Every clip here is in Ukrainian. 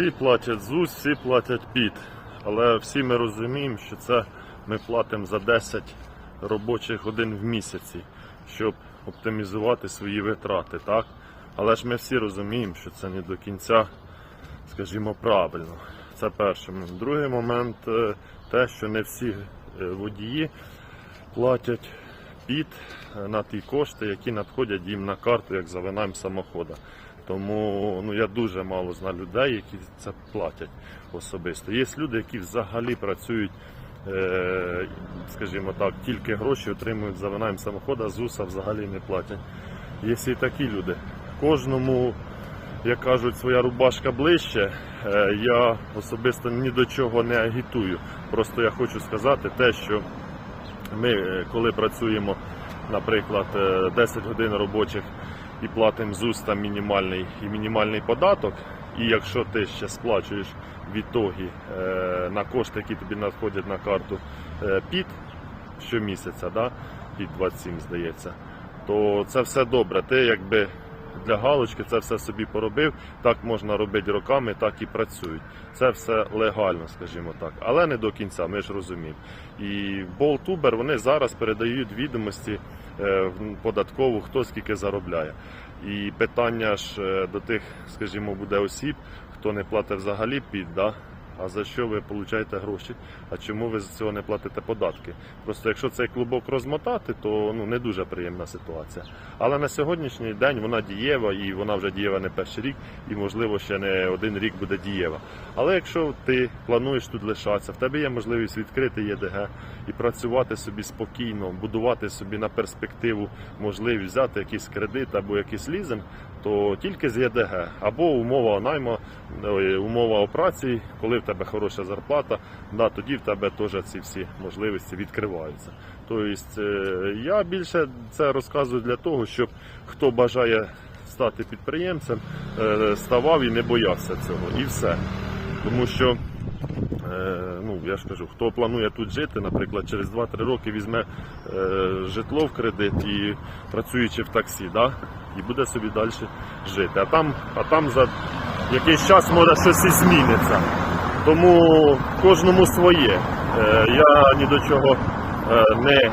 Всі платять ЗУС, всі платять ПІД. Але всі ми розуміємо, що це ми платимо за 10 робочих годин в місяці, щоб оптимізувати свої витрати. Так? Але ж ми всі розуміємо, що це не до кінця, скажімо, правильно. Це перший момент. Другий момент е, те, що не всі е, водії платять під е, на ті кошти, які надходять їм на карту, як за винайм самохода. Тому ну, я дуже мало знаю людей, які це платять особисто. Є люди, які взагалі працюють, е, скажімо так, тільки гроші отримують за винайм самохода, ЗУСа взагалі не платять. Є і такі люди. Кожному, як кажуть, своя рубашка ближче. Е, Я особисто ні до чого не агітую. Просто я хочу сказати те, що ми, е, коли працюємо, наприклад, е, 10 годин робочих і платимо ЗУС там мінімальний і мінімальний податок, і якщо ти ще сплачуєш відтоги е, на кошти, які тобі надходять на карту е, під щомісяця, да, під 27, здається, то це все добре. Ти якби для галочки це все собі поробив. Так можна робити роками, так і працюють. Це все легально, скажімо так, але не до кінця, ми ж розуміємо. І Болтубер вони зараз передають відомості е, податкову, хто скільки заробляє. І питання ж е, до тих, скажімо, буде осіб, хто не платить взагалі під, да? А за що ви получаєте гроші? А чому ви з цього не платите податки? Просто якщо цей клубок розмотати, то ну не дуже приємна ситуація. Але на сьогоднішній день вона дієва і вона вже дієва не перший рік, і можливо ще не один рік буде дієва. Але якщо ти плануєш тут лишатися, в тебе є можливість відкрити ЄДГ і працювати собі спокійно, будувати собі на перспективу можливість взяти якийсь кредит або якийсь лізинг, то тільки з ЄДГ або умова найму, умова операції, коли в тебе хороша зарплата, да, тоді в тебе теж ці всі можливості відкриваються. Тобто е, я більше це розказую для того, щоб хто бажає стати підприємцем, е, ставав і не боявся цього. І все. Тому що Е, ну я ж кажу, хто планує тут жити, наприклад, через 2-3 роки візьме житло в кредит і працюючи в таксі, да? І буде собі далі жити. А там, а там за якийсь час може щось і зміниться. Тому кожному своє. Е, я ні до чого е, не,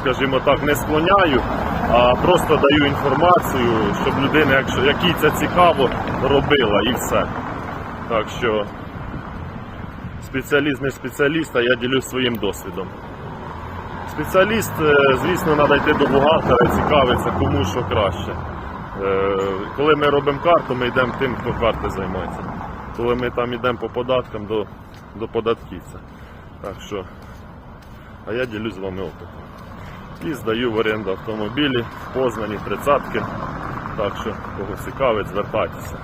скажімо так, не склоняю, а просто даю інформацію, щоб людина, якщо якій це цікаво, робила і все. Так що спеціаліст не спеціаліст, а я ділюсь своїм досвідом. Спеціаліст, е, звісно, треба йти до бухгалтера, і цікавиться, кому що краще. Е, Коли ми робимо карту, ми йдемо тим, хто карти займається. Коли ми там йдемо по податкам до, до податківця. Так що, а я ділюсь з вами опитом. І здаю в оренду автомобілі Познані, тридцятки. Так що, кого цікавить, звертайтеся.